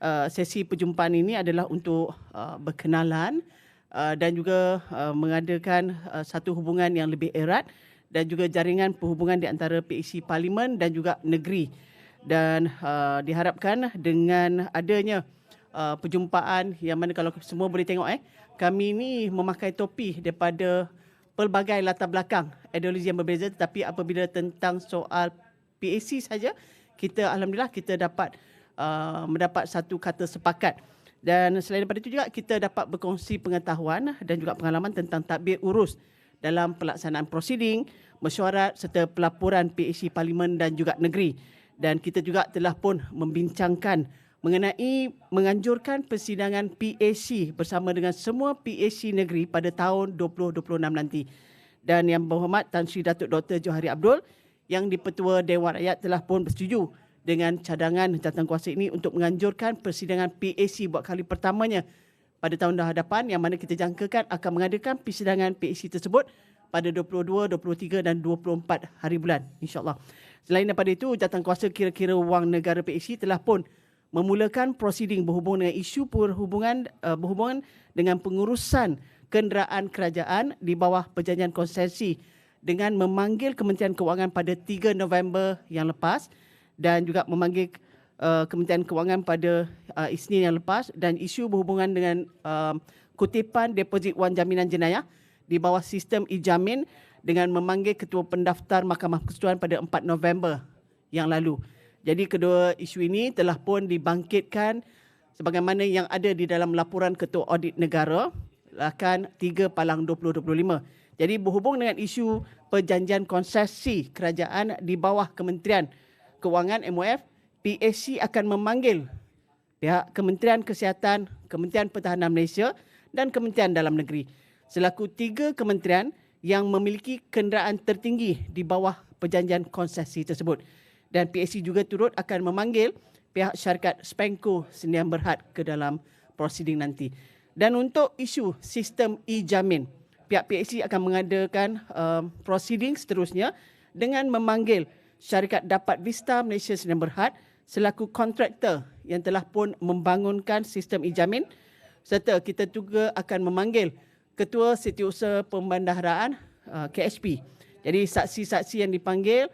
uh, sesi perjumpaan ini adalah untuk uh, berkenalan uh, dan juga uh, mengadakan uh, satu hubungan yang lebih erat dan juga jaringan perhubungan di antara PAC Parlimen dan juga negeri. Dan uh, diharapkan dengan adanya uh, perjumpaan yang mana kalau semua boleh tengok eh kami ni memakai topi daripada pelbagai latar belakang ideologi yang berbeza tetapi apabila tentang soal PAC saja kita alhamdulillah kita dapat uh, mendapat satu kata sepakat dan selain daripada itu juga kita dapat berkongsi pengetahuan dan juga pengalaman tentang tadbir urus dalam pelaksanaan prosiding, mesyuarat serta pelaporan PAC Parlimen dan juga negeri. Dan kita juga telah pun membincangkan mengenai menganjurkan persidangan PAC bersama dengan semua PAC negeri pada tahun 2026 nanti. Dan yang berhormat Tan Sri Datuk Dr. Johari Abdul yang di-Petua Dewan Rakyat telah pun bersetuju dengan cadangan jawatankuasa ini untuk menganjurkan persidangan PAC buat kali pertamanya pada tahun hadapan yang mana kita jangkakan akan mengadakan persidangan PAC tersebut pada 22, 23 dan 24 hari bulan insyaAllah. Selain daripada itu, jawatankuasa kira-kira wang negara PAC telah pun memulakan prosiding berhubung dengan isu perhubungan uh, berhubungan dengan pengurusan kenderaan kerajaan di bawah perjanjian konsesi dengan memanggil Kementerian Kewangan pada 3 November yang lepas dan juga memanggil uh, Kementerian Kewangan pada uh, Isnin yang lepas dan isu berhubungan dengan uh, kutipan deposit wang jaminan jenayah di bawah sistem e-jamin dengan memanggil Ketua Pendaftar Mahkamah Persekutuan pada 4 November yang lalu. Jadi kedua isu ini telah pun dibangkitkan sebagaimana yang ada di dalam laporan Ketua Audit Negara akan 3 Palang 2025. Jadi berhubung dengan isu perjanjian konsesi kerajaan di bawah Kementerian Kewangan MOF, PAC akan memanggil pihak Kementerian Kesihatan, Kementerian Pertahanan Malaysia dan Kementerian Dalam Negeri selaku tiga kementerian yang memiliki kenderaan tertinggi di bawah perjanjian konsesi tersebut. Dan PAC juga turut akan memanggil pihak syarikat Spenco Sdn Berhad ke dalam prosiding nanti. Dan untuk isu sistem e-jamin, pihak PAC akan mengadakan uh, proceeding seterusnya dengan memanggil syarikat Dapat Vista Malaysia Sdn Berhad selaku kontraktor yang telah pun membangunkan sistem e-jamin serta kita juga akan memanggil Ketua Setiausaha Pembandaharaan uh, KHP. Jadi saksi-saksi yang dipanggil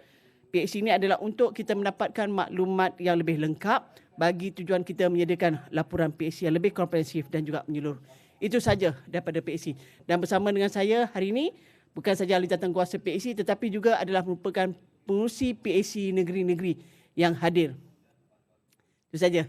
PAC ini adalah untuk kita mendapatkan maklumat yang lebih lengkap bagi tujuan kita menyediakan laporan PAC yang lebih komprehensif dan juga menyeluruh. Itu saja daripada PAC. Dan bersama dengan saya hari ini, bukan saja ahli kuasa PAC tetapi juga adalah merupakan pengurusi PAC negeri-negeri yang hadir. Itu saja.